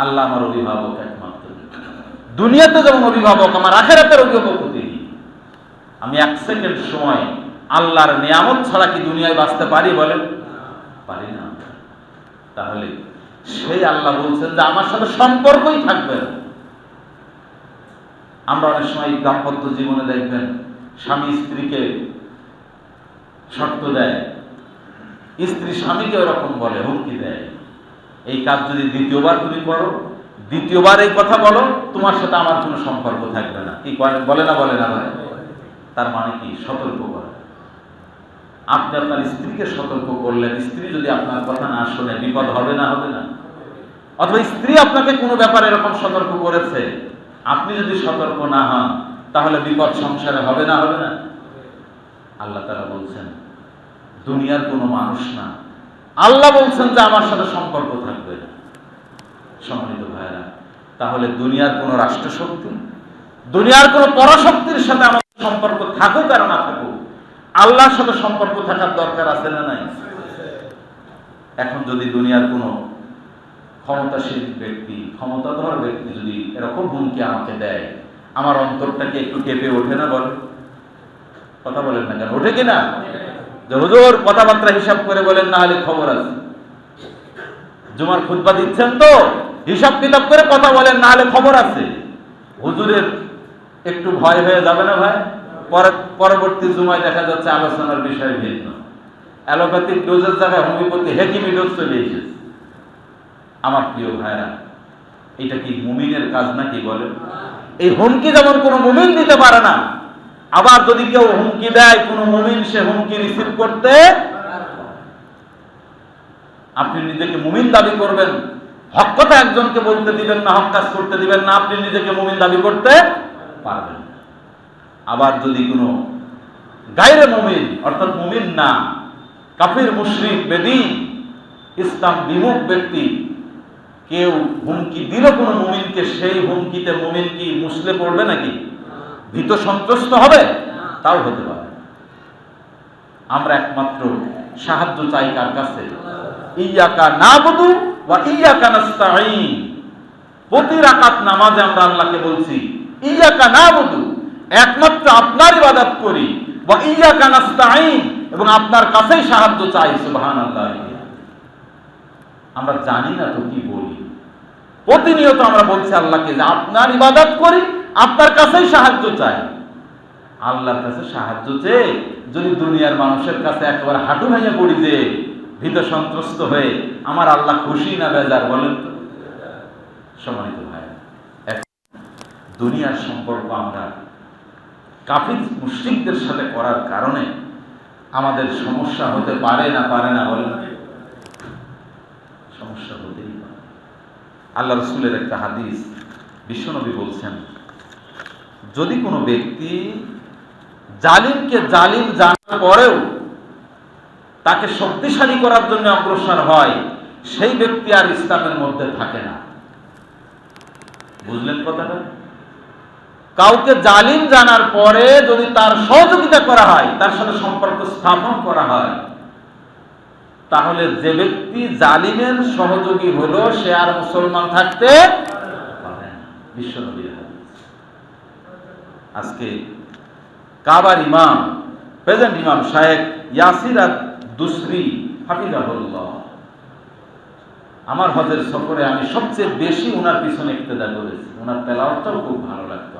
আল্লাহ আমার অভিভাবক একমাত্র। দুনিয়াতে যেমন অভিভাবক, আমার আখেরাতের অভিভাবক তিনি। আমি এক সেকেন্ড সময় আল্লাহর নিয়ামত ছাড়া কি দুনিয়ায় বাঁচতে পারি বলেন? পারি না। তাহলে সেই আল্লাহ বলছেন যে আমার সাথে সম্পর্কই থাকবে। আমরা অনেক সময় দাম্পত্য জীবনে দেখবেন, স্বামী স্ত্রীকে শর্ত দেয়, স্ত্রী স্বামীকে ওরকম বলে, হুমকি দেয়। এই কাজ যদি দ্বিতীয়বার তুমি করো, দ্বিতীয়বার এই কথা বলো, তোমার সাথে আমার কোনো সম্পর্ক থাকবে না। কি বলে না বলে না তার মানে কি? সতর্ক করা। আপনি আপনার স্ত্রীকে সতর্ক করলেন। স্ত্রী যদি আপনার কথা না শোনে, বিপদ হবে না হবে না? অথবা স্ত্রী আপনাকে কোনো ব্যাপারে এরকম সতর্ক করেছে? আপনি যদি সতর্ক না হন, তাহলে বিপদ সংসারে হবে না হবে না? আল্লাহ তারা বলছেন, দুনিয়ার কোনো মানুষ না আল্লাহ বলছেন যে আমার সাথে সম্পর্ক থাকবে। সম্মানিত ভাইরা তাহলে দুনিয়ার কোনো রাষ্ট্রশক্তি, দুনিয়ার কোনো পরাশক্তির সাথে আমাদের সম্পর্ক থাকুক আর না থাকুক, আল্লাহর সাথে সম্পর্ক থাকার দরকার আছে না নাই? এখন যদি দুনিয়ার কোনো ক্ষমতাশীল ব্যক্তি, ক্ষমতাধর ব্যক্তি যদি এরকম হুমকি আমাকে দেয়, আমার অন্তরটাকে একটু কেঁপে ওঠে না বলে? কথা বলেন না কেন? ওঠে কিনা হুজুর কথাবার্তা হিসাব করে বলেন, না হলে খবর আছে। জুমার খুতবা দিচ্ছেন তো, হিসাব কিতাব করে কথা বলেন, না হলে খবর আছে। হুজুরের একটু ভয় হয়ে যাবে না ভাই? পরে পরবর্তী জুমায় দেখা যাচ্ছে আলোচনার বিষয় ভিন্ন। অ্যালোপ্যাথিক ডোজের জায়গায় হোমিওপ্যাথি হেকিমি ডোজ চলে এসেছে। আমার প্রিয় ভাইরা, এটা কি মুমিনের কাজ নাকি বলেন? এই হুমকি যেমন কোনো মুমিন দিতে পারে না আবার যদি কেউ হুমকি দেয়, কোনো মুমিন সে হুমকি রিসিভ করতে আপনি নিজেকে মুমিন দাবি করবেন। হক কথা একজনকে বলতে দিবেন না, হক কাজ করতে দিবেন না, আপনি নিজেকে মুমিন দাবি করতে পারবেন আবার যদি কোনো গায়রে মুমিন, অর্থাৎ মুমিন না, কাফির, মুশরিক বেদিন ইসলাম বিমুখ ব্যক্তি, কেউ হুমকি দিল কোনো মুমিনকে, সেই হুমকিতে মুমিন কি মুসলে পড়বে নাকি? ভীত সন্ত্রস্ত হবে? তাও হতে পারে। আমরা একমাত্র সাহায্য চাই কার কাছে? ইয়াকা না বধু বা ইয়াকা নাস্তাইন প্রতি রাকাত নামাজে আমরা আল্লাহকে বলছি, ইয়াকা না বধু একমাত্র আপনার ইবাদত করি। বা ইয়াকা নাস্তাইন এবং আপনার কাছেই সাহায্য চাই, সুবহানাল্লাহ। আমরা জানি না তো কি বলি। প্রতিনিয়ত আমরা বলছি আল্লাহকে যে আপনার ইবাদত করি আপনার কাছেই সাহায্য চাই। আল্লাহর কাছে সাহায্য চেয়ে যদি দুনিয়ার মানুষের কাছে একেবারে হাঁটু ভেঙে পড়ি যে, ভীত সন্ত্রস্ত হয়ে আমার আল্লাহ খুশি না বেজার বলেন তো? সম্মানিত ভাই দুনিয়ার সম্পর্ক আমরা কাফির মুশ্রিকদের সাথে করার কারণে আমাদের সমস্যা হতে পারে না পারে না বলেন সমস্যা হতেই পারে। আল্লাহ রসুলের একটা হাদিস বিশ্বনবী বলছেন যদি কোনো ব্যক্তি জালিমকে জালিম জানার পরেও তাকে শক্তিশালী করার জন্য অগ্রসর হয়, সেই ব্যক্তি আর ইসলামের মধ্যে থাকে না। বুঝলেন কথাটা? কাউকে জালিম জানার পরে যদি তার সহযোগিতা করা হয়, তার সাথে সম্পর্ক স্থাপন করা হয়, তাহলে যে ব্যক্তি জালিমের সহযোগী হলো, সে আর মুসলমান থাকতে পারে না। বিশ্বনবীর আজকে কাবার ইমাম, প্রেজেন্ট ইমাম শায়েক ইয়াসির আদ দুসরি হাফিজাহুল্লাহ। আমার হজের সফরে আমি সবচেয়ে বেশি ওনার পিছনে ইক্তেদা করেছি। ওনার তেলাওয়াতটাও খুব ভালো লাগতো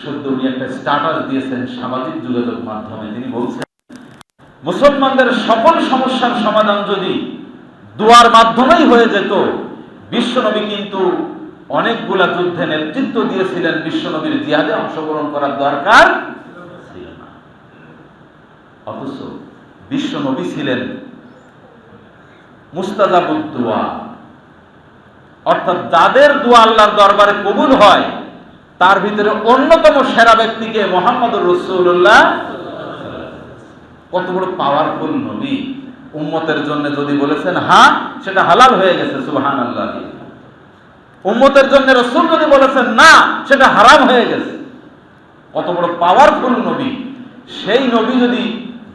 সদ্য উনি একটা স্টাটাস দিয়েছেন সামাজিক যোগাযোগ মাধ্যমে। তিনি বলছেন, মুসলমানদের সকল সমস্যার সমাধান যদি দোয়ার মাধ্যমেই হয়ে যেত বিশ্বনবী কিন্তু অনেকগুলা যুদ্ধে নেতৃত্ব দিয়েছিলেন বিশ্বনবীর জিহাদে অংশগ্রহণ করার দরকার ছিল না। অথচ বিশ্বনবী ছিলেন মুস্তাজাবুদ্দোয়া। অর্থাৎ যাদের দোয়া আল্লাহর দরবারে কবুল হয়, তার ভিতরে অন্যতম সেরা ব্যক্তিকে মোহাম্মদ রসুল্লাহ কত বড় পাওয়ারফুল নবী। উম্মতের জন্য যদি বলেছেন হ্যাঁ সেটা হালাল হয়ে গেছে সুবহান আল্লাহ উম্মতের জন্য রসুল যদি বলেছেন, না, সেটা হারাম হয়ে গেছে। কত বড় পাওয়ারফুল নবী। সেই নবী যদি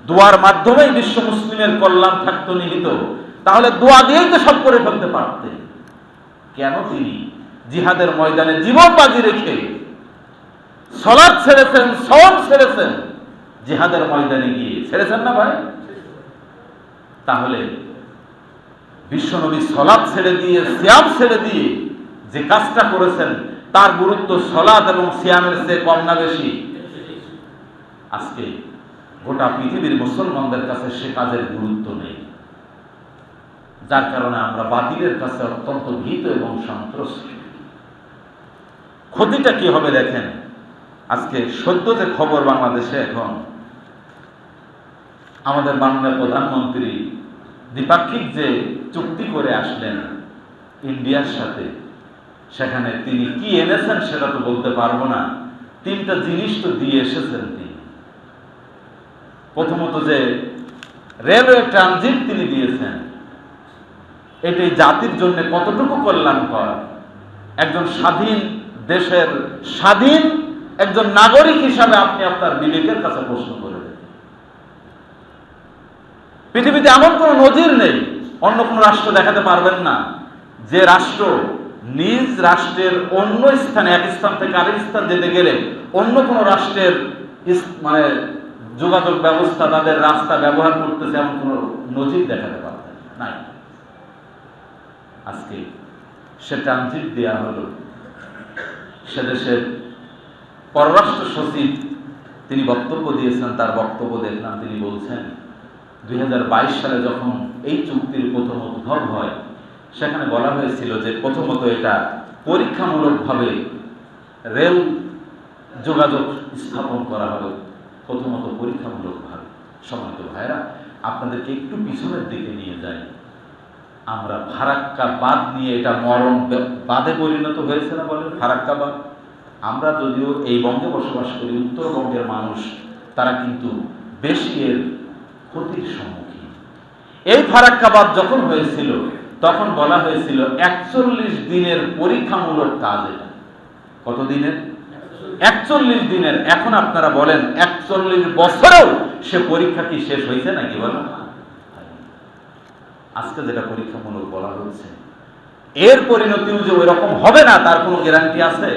দোয়ার মাধ্যমেই বিশ্ব মুসলিমের কল্যাণ থাকতো নিহিত, তাহলে দোয়া দিয়েই তো সব করে ফেলতে পারতেন। কেন তিনি? জিহাদের ময়দানে জীবন বাজি রেখে সলাদ ছেড়েছেন সব ছেড়েছেন, জিহাদের ময়দানে গিয়ে। ছেড়েছেন না ভাই? তাহলে বিশ্ব বিশ্বনবী সলাদ ছেড়ে দিয়ে, সিয়াম ছেড়ে দিয়ে যে কাজটা করেছেন, তার গুরুত্ব সলাদ এবং সিয়ামের চেয়ে কম না বেশি। আজকে গোটা পৃথিবীর মুসলমানদের কাছে সে কাজের গুরুত্ব নেই। যার কারণে আমরা বাতিলের কাছে অত্যন্ত ভীত এবং সন্ত্রস্ত। ক্ষতিটা কি হবে দেখেন, আজকে সদ্য যে খবর বাংলাদেশে এখন, আমাদের মাননীয় প্রধানমন্ত্রী দ্বিপাক্ষিক যে চুক্তি করে আসলেন, ইন্ডিয়ার সাথে সেখানে তিনি কি এনেছেন সেটা তো বলতে পারব না। তিনটা জিনিস তো দিয়ে এসেছেন তিনি। প্রথমত যে রেলওয়ে ট্রানজিট তিনি দিয়েছেন। এটি জাতির জন্য কতটুকু কল্যাণকর? একজন স্বাধীন দেশের স্বাধীন একজন নাগরিক হিসাবে আপনি আপনার বিবেকের কাছে প্রশ্ন করে পৃথিবীতে এমন কোনো নজির নেই, অন্য কোনো রাষ্ট্র দেখাতে পারবেন না। যে রাষ্ট্র নিজ রাষ্ট্রের অন্য স্থানে, এক স্থান থেকে আরেক স্থান যেতে গেলে অন্য কোনো রাষ্ট্রের মানে যোগাযোগ ব্যবস্থা, তাদের রাস্তা ব্যবহার করতেছে এমন কোনো নজির দেখাতে পারবেন নাই। আজকে সে ট্রানজিট দেওয়া হলো। সে দেশের পররাষ্ট্র সচিব, তিনি বক্তব্য দিয়েছেন, তার বক্তব্য দেখলাম, তিনি বলছেন, দুই হাজার বাইশ সালে যখন এই চুক্তির প্রথম উদ্ভব হয় সেখানে বলা হয়েছিল যে প্রথমত এটা পরীক্ষামূলকভাবে রেল যোগাযোগ স্থাপন করা হবে। প্রথমত পরীক্ষামূলকভাবে। সমান্ত ভাইরা আপনাদেরকে একটু পিছনের দিকে নিয়ে যাই। আমরা ফারাক্কা বাদ নিয়ে এটা মরণ বাদে পরিণত হয়েছে না বলেন? ফারাক্কা বাদ আমরা যদিও এই বঙ্গে বসবাস করি, উত্তরবঙ্গের মানুষ, তারা কিন্তু বেশি এর ক্ষতির সম্মুখীন। এই ফারাক্কাবাদ যখন হয়েছিল তখন বলা হয়েছিল, একচল্লিশ দিনের পরীক্ষামূলক কাজ এটা। কত দিনের? একচল্লিশ দিনের। এখন আপনারা বলেন, একচল্লিশ বছরেও সে পরীক্ষা কি শেষ হয়েছে নাকি বলেন আজকে যেটা পরীক্ষামূলক বলা হচ্ছে এর পরিণতিও যে ওই রকম হবে না, তার কোনো গ্যারান্টি আছে?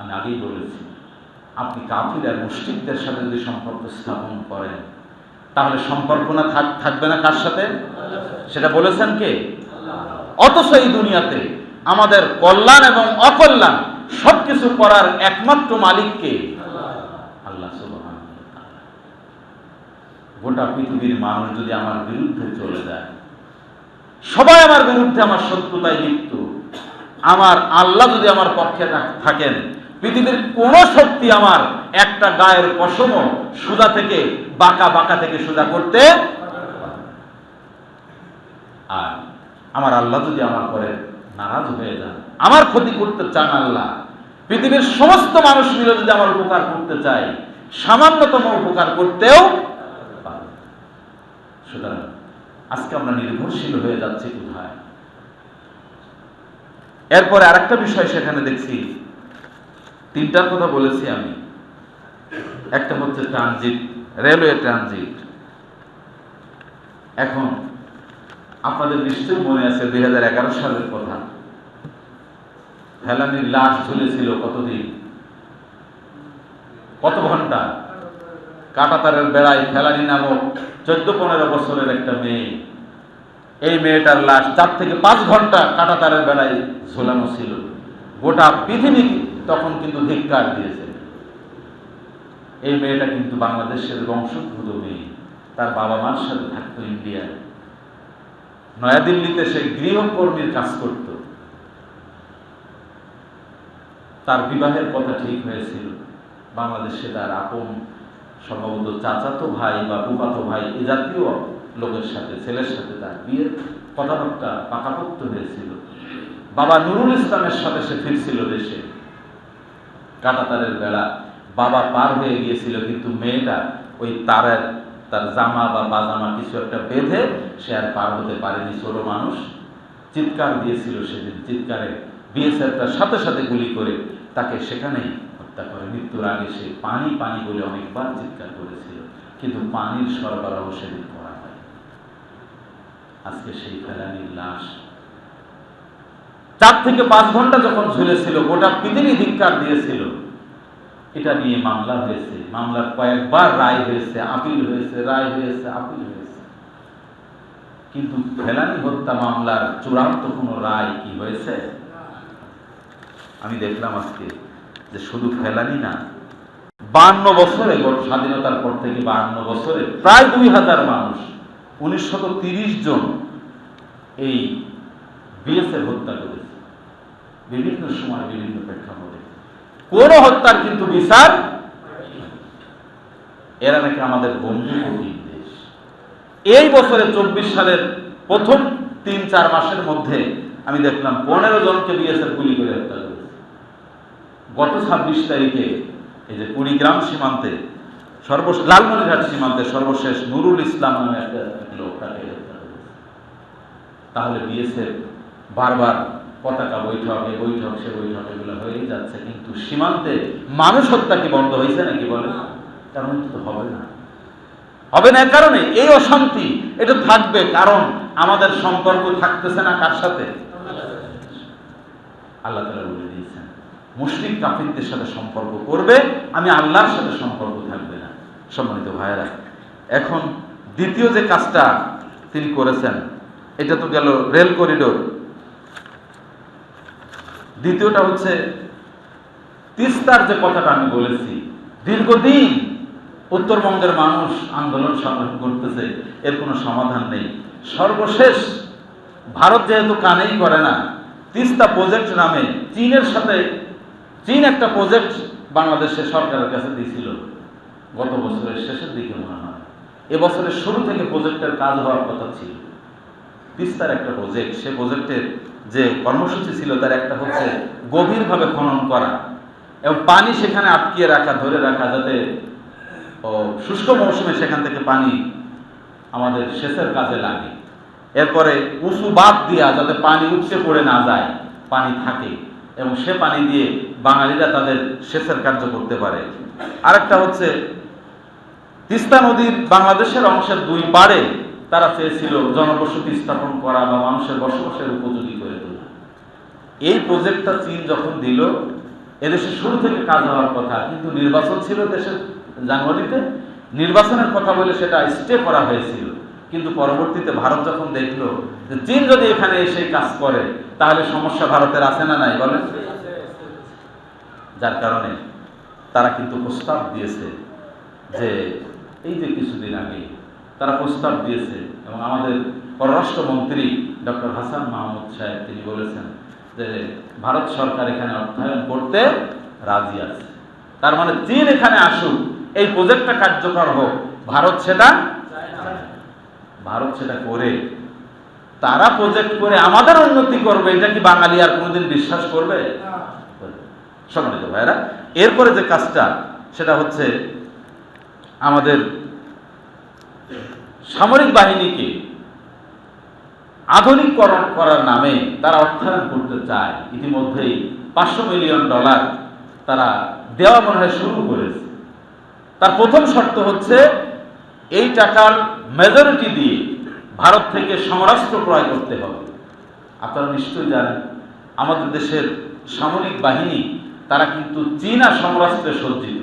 আমি আগেই বলেছি, আপনি কাফির আর মুসলিমদের সাথে যদি সম্পর্ক স্থাপন করেন, তাহলে সম্পর্ক না থাকবে না কার সাথে? সেটা বলেছেন কে অথচ এই দুনিয়াতে আমাদের কল্যাণ এবং অকল্যাণ সবকিছু করার একমাত্র মালিককে আল্লাহ। গোটা পৃথিবীর মানুষ যদি আমার বিরুদ্ধে চলে যায়, সবাই আমার বিরুদ্ধে আমার শত্রুতায় লিপ্ত, আমার আল্লাহ যদি আমার পক্ষে থাকেন, পৃথিবীর কোন শক্তি আমার একটা গায়ের পশম সুজা থেকে, বাঁকা বাঁকা থেকে সোজা করতে আর আমার আল্লাহ যদি আমার পরে নারাজ হয়ে যান, আমার ক্ষতি করতে চান আল্লাহ, পৃথিবীর সমস্ত মানুষ মিলে যদি আমার উপকার করতে চায়, সামান্যতম উপকার করতেও সুতরাং আজকে আমরা নির্ভরশীল হয়ে যাচ্ছি কোথায়? এরপরে আরেকটা বিষয় সেখানে দেখছি। তিনটার কথা বলেছি আমি। একটা হচ্ছে ট্রানজিট, রেলওয়ে ট্রানজিট। এখন আপনাদের নিশ্চয়ই মনে আছে দুই হাজার এগারো সালের কথা। ফেলানির লাশ ঝুলেছিল কতদিন? কত ঘণ্টা? কাটাতারের বেড়ায় ফেলানি নামক চোদ্দ পনেরো বছরের একটা মেয়ে। এই মেয়েটার লাশ চার থেকে পাঁচ ঘণ্টা কাটাতারের বেড়ায় ঝোলানো ছিল। গোটা পৃথিবী তখন কিন্তু ধিক্কার দিয়েছে। এই মেয়েটা কিন্তু বাংলাদেশের বংশোদ্ভূত মেয়ে। তার বাবা মার সাথে থাকতো ইন্ডিয়ায়। নয়াদিল্লিতে সে গৃহকর্মীর কাজ করত। তার বিবাহের কথা ঠিক হয়েছিল। বাংলাদেশে তার আপন, সম্ভবত চাচাতো ভাই বা ফুফাতো ভাই এ জাতীয় লোকের সাথে, ছেলের সাথে তার বিয়ের কথাবার্তা পাকাপোক্ত হয়েছিল। বাবা নুরুল ইসলামের সাথে সে ফিরছিল দেশে। কাটাতারের বেলা বাবা পার হয়ে গিয়েছিল, কিন্তু মেয়েটা ওই তারের তার জামা বা বাজামা কিছু একটা বেঁধে সে আর পার হতে পারেনি ছোট মানুষ। চিৎকার দিয়েছিল সেদিন, চিৎকারে বিএসএফ তার সাথে সাথে গুলি করে তাকে সেখানেই হত্যা করে। মৃত্যুর আগে সে পানি পানি বলে অনেকবার চিৎকার করেছিল, কিন্তু পানির সরবরাহ সেদিন করা হয় আজকে সেই ফেলানির লাশ। চার থেকে পাঁচ ঘণ্টা যখন ঝুলেছিল, গোটা পৃথিবী ধিক্কার দিয়েছিল এটা নিয়ে মামলা হয়েছে। মামলার কয়েকবার রায় হয়েছে, আপিল হয়েছে, রায় হয়েছে, আপিল হয়েছে। কিন্তু ফেলানি হত্যা মামলার চূড়ান্ত কোনো রায় কি হয়েছে? আমি দেখলাম আজকে যে শুধু ফেলানি না, বান্ন বছরে স্বাধীনতার পর থেকে বান্ন বছরে প্রায় দুই হাজার মানুষ উনিশশত জন এই বিএসএফ হত্যা করেছে। বিভিন্ন সময় বিভিন্ন প্রেক্ষাপটে। কোন হত্যার কিন্তু বিচার এরা নাকি আমাদের বন্ধু দেশ। এই বছরে চব্বিশ সালের প্রথম তিন, চার মাসের মধ্যে আমি দেখলাম পনেরো জনকে বিএসএফ গুলি করে হত্যা গত ছাব্বিশ তারিখে এই যে কুড়িগ্রাম সীমান্তে সর্বশেষ লালমনিরহাট সীমান্তে সর্বশেষ নুরুল ইসলাম নামে একটা লোক তাহলে বিএসএফ বারবার পতাকা বৈঠক এ বৈঠক সে বৈঠক এগুলো হয়েই যাচ্ছে। কিন্তু সীমান্তে মানুষ হত্যা কি বন্ধ হয়েছে নাকি বলে? তেমন তো হবে না। হবে না কারণে এই অশান্তি এটা থাকবে। কারণ আমাদের সম্পর্ক থাকতেছে না কার সাথে? আল্লাহ তালা বলে দিয়েছেন মুসলিম কাফিরদের সাথে সম্পর্ক করবে আমি আল্লাহর সাথে সম্পর্ক থাকবে না। সম্মানিত ভাইয়েরা এখন দ্বিতীয় যে কাজটা তিনি করেছেন এটা তো গেল রেল করিডোর। দ্বিতীয়টা হচ্ছে, তিস্তার যে কথাটা আমি বলেছি, দীর্ঘদিন উত্তরবঙ্গের মানুষ আন্দোলন সংগ্রহ করতেছে, এর কোনো সমাধান নেই। সর্বশেষ, ভারত যেহেতু কানেই করে না, তিস্তা প্রজেক্ট নামে চীনের সাথে, চীন একটা প্রজেক্ট বাংলাদেশের সরকারের কাছে দিয়েছিল, গত বছরের শেষের দিকে মনে হয়। এবছরের শুরু থেকে প্রজেক্টের কাজ হওয়ার কথা ছিল। তিস্তার একটা প্রজেক্ট সে প্রজেক্টের যে কর্মসূচি ছিল তার একটা হচ্ছে গভীরভাবে খনন করা এবং পানি সেখানে আটকিয়ে রাখা, ধরে রাখা যাতে, ও, শুষ্ক মৌসুমে সেখান থেকে পানি আমাদের সেচের কাজে লাগে। এরপরে উঁচু বাদ দেওয়া যাতে পানি উপচে পড়ে না যায়, পানি থাকে এবং সে পানি দিয়ে বাঙালিরা তাদের সেচের কার্য করতে পারে। আরেকটা হচ্ছে তিস্তা নদীর বাংলাদেশের অংশের দুই পাড়ে তারা চেয়েছিল জনবসতি স্থাপন করা বা মানুষের বসবাসের উপযোগী করে তোলা। এই প্রজেক্টটা চীন যখন দিল, এদেশে শুরু থেকে কাজ হওয়ার কথা, কিন্তু নির্বাচন ছিল দেশের জানুয়ারিতে নির্বাচনের কথা বলে সেটা স্টে করা হয়েছিল। কিন্তু পরবর্তীতে ভারত যখন দেখল যে চীন যদি এখানে এসে কাজ করে, তাহলে সমস্যা ভারতের আছে না নাই, বলেন। যার কারণে তারা কিন্তু প্রস্তাব দিয়েছে যে, এই যে কিছুদিন আগে তারা প্রস্তাব দিয়েছে এবং আমাদের পররাষ্ট্রমন্ত্রী ডক্টর হাসান মাহমুদ সাহেব তিনি বলেছেন যে ভারত সরকার এখানে অর্থায়ন করতে রাজি আছে। তার মানে চীন এখানে আসুক, এই প্রজেক্টটা কার্যকর হোক, ভারত সেটা ভারত সেটা করে, তারা প্রজেক্ট করে আমাদের উন্নতি করবে, এটা কি বাঙালি আর কোনোদিন বিশ্বাস করবে? সম্মানিত ভাইরা এরপরে যে কাজটা, সেটা হচ্ছে আমাদের সামরিক বাহিনীকে আধুনিকরণ করার নামে তারা অর্থায়ন করতে চায়। ইতিমধ্যেই পাঁচশো মিলিয়ন ডলার তারা দেওয়া মনে হয় শুরু করেছে। তার প্রথম শর্ত হচ্ছে, এই টাকার মেজরিটি দিয়ে ভারত থেকে সমরাস্ত্র ক্রয় করতে হবে। আপনারা নিশ্চয়ই জানেন, আমাদের দেশের সামরিক বাহিনী, তারা কিন্তু চীনা সমরাস্ত্রে সজ্জিত।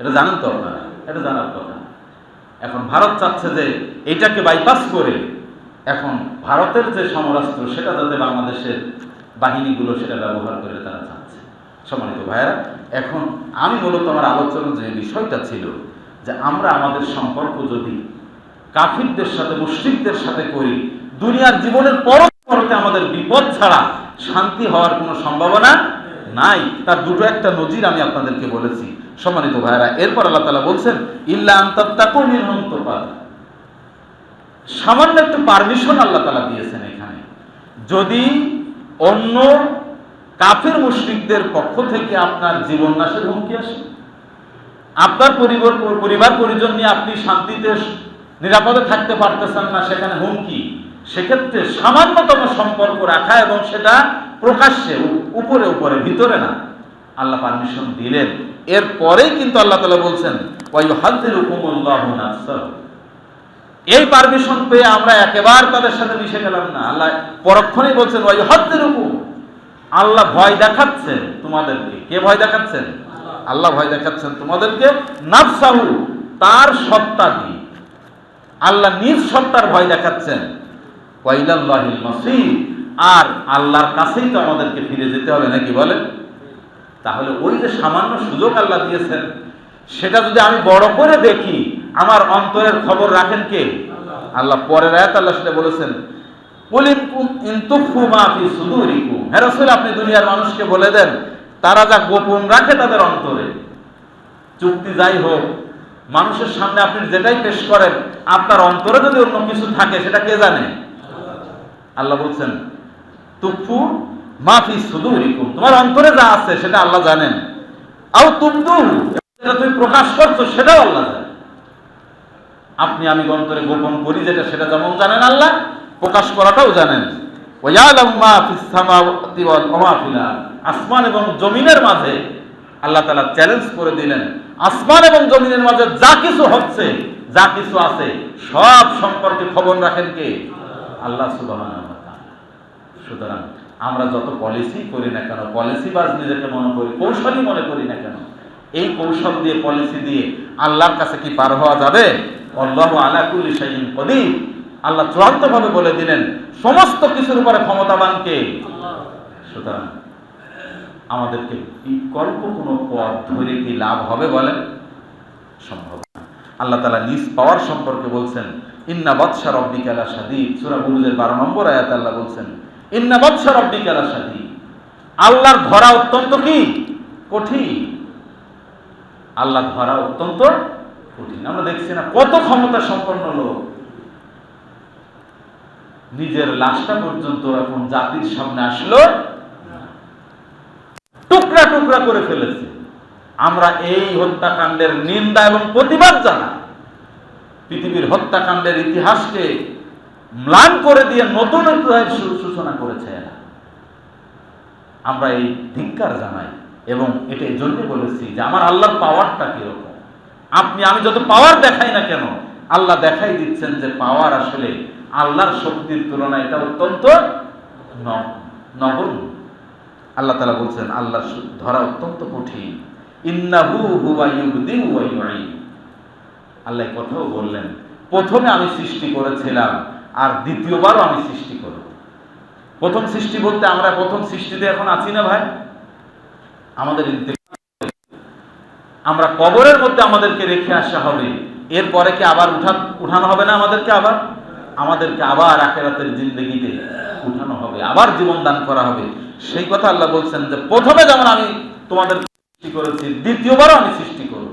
এটা জানেন তো আপনারা? এটা জানার কথা। এখন ভারত চাচ্ছে যে এটাকে বাইপাস করে এখন ভারতের যে সমরাস্ত্র, সেটা যাতে বাংলাদেশের বাহিনীগুলো সেটা ব্যবহার করে তারা চাচ্ছে সম্মানিত ভাইয়েরা, এখন আমি মূলত আমার আলোচনার যে বিষয়টা ছিল, যে আমরা আমাদের সম্পর্ক যদি কাফিরদের সাথে, মুশ্রিকদের সাথে করি, দুনিয়ার জীবনের পরতে আমাদের বিপদ ছাড়া শান্তি হওয়ার কোনো সম্ভাবনা নাই। তার দুটো একটা নজির আমি আপনাদেরকে বলেছি। সম্মানিত ভাইরা এরপর আল্লাহ তালা বলছেন, ইল্লা আন্তাত্তাকু মিনহুম তুকাত সামান্য একটু পারমিশন আল্লাহ তালা দিয়েছেন এখানে। যদি অন্য কাফের মুশরিকদের পক্ষ থেকে আপনার জীবন নাশের হুমকি আসে? আপনার পরিবার পরিবার পরিজন নিয়ে আপনি শান্তিতে, নিরাপদে থাকতে পারতেছেন না, সেখানে হুমকি, সেক্ষেত্রে সামান্যতম সম্পর্ক রাখা এবং সেটা প্রকাশ্যে উপরে উপরে, ভিতরে না। আল্লাহ পারমিশন দিলেন। এরপরেই কিন্তু আল্লাহ তালা বলছেন ওয়াইহাদ্দির হুকুমুল্লাহ নাফসাহু। এই পারমিশন পেয়ে আমরা একেবারে তাদের সাথে মিশে গেলাম না। আল্লাহ পরক্ষণেই বলছেন ওই হদ্দের হুকুম আল্লাহ ভয় দেখাচ্ছেন তোমাদেরকে। কে ভয় দেখাচ্ছেন? আল্লাহ ভয় দেখাচ্ছেন তোমাদেরকে। নাফসাহু, তার সত্তা দিয়ে। আল্লাহ নিজ সত্তার ভয় দেখাচ্ছেন। ওয়াইলাল্লাহিল মাসির আর আল্লাহর কাছেই তো আমাদেরকে ফিরে যেতে হবে, নাকি বলেন? তাহলে ওই যে সামান্য সুযোগ আল্লাহ দিয়েছেন, সেটা যদি আমি বড় করে দেখি আমার অন্তরের খবর রাখেন কে? আল্লাহ। পরের আয়াত আল্লাহ সেটা বলেছেন আপনি দুনিয়ার মানুষকে বলে দেন, তারা যা গোপন রাখে তাদের অন্তরে। চুক্তি যাই হোক, মানুষের সামনে আপনি যেটাই পেশ করেন, আপনার অন্তরে যদি অন্য কিছু থাকে, সেটা কে জানে? আল্লাহ বলছেন তুফু মাফি সুদুরিকুম। তোমার অন্তরে যা আছে, সেটা আল্লাহ জানেন। আও তুমদু যেটা তুমি প্রকাশ করছ, সেটাও আল্লাহ জানেন। আপনি আমি অন্তরে গোপন করি যেটা সেটা যেমন জানেন আল্লাহ, প্রকাশ করাটাও জানেন। আসমান এবং জমিনের মাঝে আল্লাহ তালা চ্যালেঞ্জ করে দিলেন। আসমান এবং জমিনের মাঝে যা কিছু হচ্ছে, যা কিছু আছে, সব সম্পর্কে খবর রাখেন কে? আল্লাহ সুবহানাহু সুতরাং আমরা যত পলিসি করি না কেন পলিসি বাজ নিজেকে মনে করি, কৌশলই মনে করি না কেন, এই কৌশল দিয়ে পলিসি দিয়ে আল্লাহর কাছে কি পার হওয়া যাবে? আল্লাহ আলা কুল্লি শাইইন কদির। আল্লাহ বলে দিলেন, সমস্ত কিছুর উপরে সুতরাং আমাদেরকে বিকল্প কোনো পথ ধরে কি লাভ হবে বলেন? সম্ভব আল্লাহ তালা নিজ পাওয়ার সম্পর্কে বলছেন, ইন্না সুরা বারো নম্বর আয়াত আল্লাহ বলছেন, ইন্না আল্লাহর ধরা অত্যন্ত কি? কঠিন। আল্লাহ ধরা অত্যন্ত কঠিন। আমরা দেখছি না কত ক্ষমতা সম্পন্ন লোক। নিজের লাশটা পর্যন্ত এখন জাতির সামনে আসলো? টুকরা টুকরা করে ফেলেছে। আমরা এই হত্যাকাণ্ডের নিন্দা এবং প্রতিবাদ জানাই। পৃথিবীর হত্যাকাণ্ডের ইতিহাসকে ম্লান করে দিয়ে নতুন সূচনা করেছে এরা। আমরা এই ধিক্কার জানাই এবং এটা এই জন্য বলেছি যে আমার আল্লাহর পাওয়ারটা কীরকম? আপনি, আমি যত পাওয়ার দেখাই না কেন, আল্লাহ দেখাই দিচ্ছেন যে পাওয়ার আসলে আল্লাহর শক্তির তুলনায় এটা অত্যন্ত নগণ্য। আল্লাহ তালা বলছেন আল্লাহ ধরা অত্যন্ত কঠিন। ইন্নাহু হুয়া ওয়া আল্লাহ কথাও বললেন, প্রথমে আমি সৃষ্টি করেছিলাম আর দ্বিতীয়বারও আমি সৃষ্টি করব। প্রথম সৃষ্টি বলতে আমরা প্রথম সৃষ্টিতে এখন আছি না ভাই? আমাদের। আমরা কবরের মধ্যে আমাদেরকে রেখে আসা হবে। এরপরে কি আবার উঠা উঠানো হবে না আমাদেরকে আবার? আমাদেরকে আবার আখেরাতের জিন্দগিতে উঠানো হবে, আবার জীবন দান করা হবে। সেই কথা আল্লাহ বলছেন যে, প্রথমে যেমন আমি তোমাদের সৃষ্টি করেছি, দ্বিতীয়বারও আমি সৃষ্টি করব।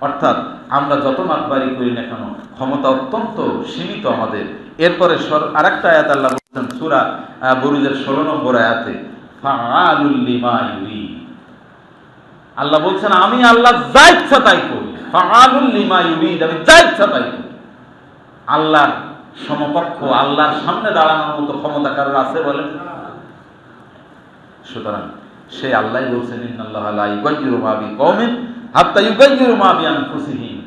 অর্থাৎ আমরা যত মাতবাড়ি করি না কেন, ক্ষমতা অত্যন্ত সীমিত আমাদের। এরপরে সর- আরেকটা আয়াত আল্লাহ বলছেন, সুরা বুরুজের ষোলো নম্বর আয়াতে, ফাআলুল লিমা ইউরিদ। আল্লাহ বলছেন, আমি আল্লাহ যা ইচ্ছা তাই করি। আমি যা ইচ্ছা তাই করি। আল্লাহর সমকক্ষ, আল্লাহর সামনে দাঁড়ানোর মতো ক্ষমতা কারোর আছে বলে সুতরাং সে আল্লাহ বলছেন, ইন্নাল্লাহ লা ইউগাইয়িরু মা বিকওমিন হাত্তা ইউগাইয়িরু মা বিআনফুসিহিম।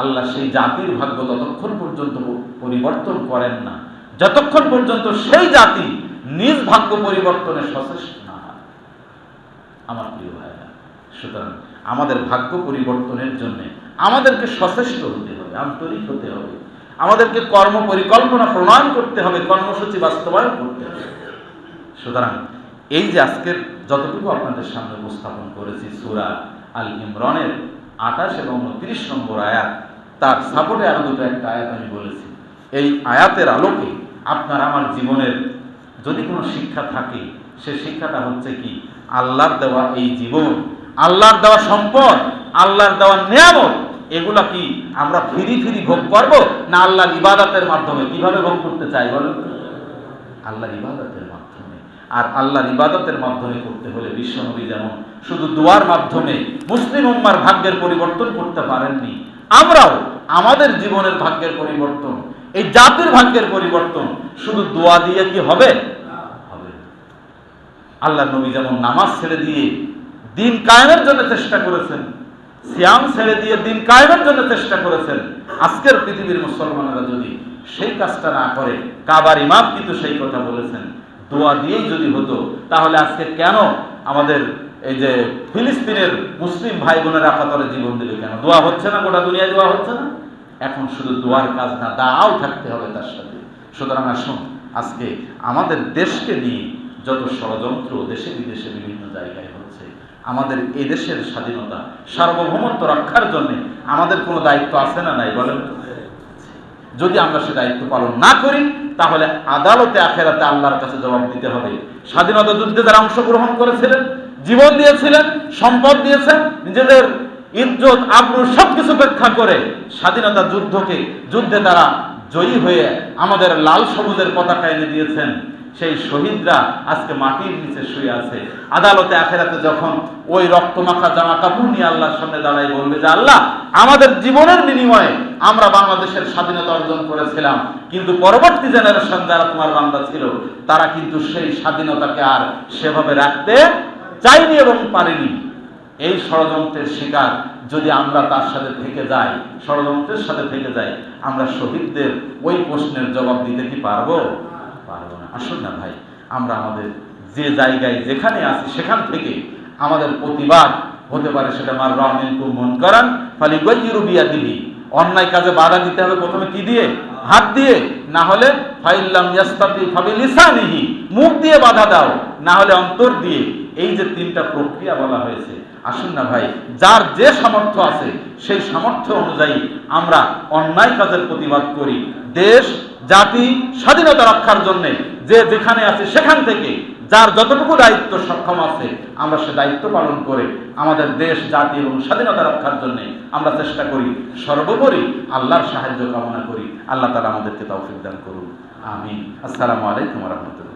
আল্লাহ সেই জাতির ভাগ্য ততক্ষণ পর্যন্ত পরিবর্তন করেন না। যতক্ষণ পর্যন্ত সেই জাতি নিজ ভাগ্য পরিবর্তনে সচেষ্ট না হয়। আমার প্রিয় ভাইরা সুতরাং আমাদের ভাগ্য পরিবর্তনের জন্য আমাদেরকে সচেষ্ট হতে হবে, আন্তরিক হতে হবে। আমাদেরকে কর্ম পরিকল্পনা প্রণয়ন করতে হবে, কর্মসূচি বাস্তবায়ন করতে হবে। সুতরাং এই যে আজকের যতটুকু আপনাদের সামনে উপস্থাপন করেছি, সুরা আল ইমরানের আঠাশ এবং উনত্রিশ নম্বর আয়াত, তার সাপোর্টে আরও দুটো একটা আয়াত আমি বলেছি। এই আয়াতের আলোকে আপনার আমার জীবনের যদি কোনো শিক্ষা থাকে, সে শিক্ষাটা হচ্ছে কি? আল্লাহর দেওয়া এই জীবন আল্লাহর দেওয়া সম্পদ, আল্লাহর দেওয়া নিয়ামত, এগুলা কি আমরা ফিরি ফিরি ভোগ করব না আল্লাহর ইবাদতের মাধ্যমে? কীভাবে ভোগ করতে চাই বলেন? আল্লাহর ইবাদতের মাধ্যমে। আর আল্লাহর ইবাদতের মাধ্যমে করতে হলে বিশ্বনবী যেমন শুধু দোয়ার মাধ্যমে মুসলিম উম্মার ভাগ্যের পরিবর্তন করতে পারেননি, আমরাও আমাদের জীবনের ভাগ্যের পরিবর্তন, এই জাতির ভাগ্যের পরিবর্তন শুধু দোয়া দিয়ে কি হবে। আল্লাহ নবী যেমন নামাজ ছেড়ে দিয়ে দিন কায়েমের জন্য চেষ্টা করেছেন। সিয়াম ছেড়ে দিয়ে দিন কায়েমের জন্য চেষ্টা করেছেন। আজকের পৃথিবীর মুসলমানেরা যদি সেই কাজটা না করে, কাবার ইমাম কিন্তু সেই কথা বলেছেন। দোয়া দিয়েই যদি হতো, তাহলে আজকে কেন আমাদের এই যে ফিলিস্তিনের মুসলিম ভাই বোনেরা কাতারে জীবন দিলে কেন? দোয়া হচ্ছে না, গোটা দুনিয়ায় দোয়া হচ্ছে না? এখন শুধু দোয়ার কাজ না দাও থাকতে হবে তার সাথে। সুতরাং আসুন, আজকে আমাদের দেশকে নিয়ে যত ষড়যন্ত্র দেশে বিদেশে বিভিন্ন জায়গায় হচ্ছে আমাদের এদেশের স্বাধীনতা, সার্বভৌমত্ব রক্ষার জন্য আমাদের কোনো দায়িত্ব আছে না নাই বলেন যদি আমরা সে দায়িত্ব পালন না করি, তাহলে আদালতে, আখেরাতে আল্লাহর কাছে জবাব দিতে হবে। স্বাধীনতা যুদ্ধে যারা অংশগ্রহণ করেছিলেন, জীবন দিয়েছিলেন, সম্পদ দিয়েছেন, নিজেদের ইজ্জত, আব্রু সবকিছু উপেক্ষা করে স্বাধীনতা যুদ্ধকে, যুদ্ধে তারা জয়ী হয়ে আমাদের লাল সবুজের পতাকা এনে দিয়েছেন। সেই শহীদরা আজকে মাটির নিচে শুয়ে আছে। আদালতে, আখেরাতে যখন ওই রক্তমাখা জামা কাপড় নিয়ে আল্লাহর সামনে দাঁড়াই বলবে যে, আল্লাহ, আমাদের জীবনের বিনিময়ে আমরা বাংলাদেশের স্বাধীনতা অর্জন করেছিলাম, কিন্তু পরবর্তী জেনারেশন যারা তোমার বান্দা ছিল, তারা কিন্তু সেই স্বাধীনতাকে আর সেভাবে রাখতে চাইনি এবং পারেনি। এই ষড়যন্ত্রের শিকার যদি আমরা তার সাথে থেকে যাই, ষড়যন্ত্রের সাথে থেকে যাই, আমরা শহীদদের ওই প্রশ্নের জবাব দিতে কি পারব? আসুন না ভাই, আমরা আমাদের যে জায়গায় যেখানে আছি সেখান থেকে আমাদের প্রতিবাদ হতে পারে সেটা মার রহমিন মন করান ফালি রুবিয়া দিবি অন্যায় কাজে বাধা দিতে হবে প্রথমে কি দিয়ে? হাত দিয়ে। না হলে ফাইল্লাম ইয়াস্তাতি ফাবিলিসানিহি। মুখ দিয়ে বাধা দাও। না হলে অন্তর দিয়ে। এই যে তিনটা প্রক্রিয়া বলা হয়েছে, আসুন না ভাই, যার যে সামর্থ্য আছে, সেই সামর্থ্য অনুযায়ী আমরা অন্যায় কাজের প্রতিবাদ করি। দেশ, জাতি, স্বাধীনতা রক্ষার জন্য যে যেখানে আছে সেখান থেকে যার যতটুকু দায়িত্ব সক্ষম আছে, আমরা সে দায়িত্ব পালন করে আমাদের দেশ, জাতি এবং স্বাধীনতা রক্ষার জন্য আমরা চেষ্টা করি। সর্বোপরি আল্লাহর সাহায্য কামনা করি। আল্লাহ তালা আমাদেরকে তৌফিক দান করুন। আমিন। আসসালামু আলাইকুম রহমতুল্লাহ।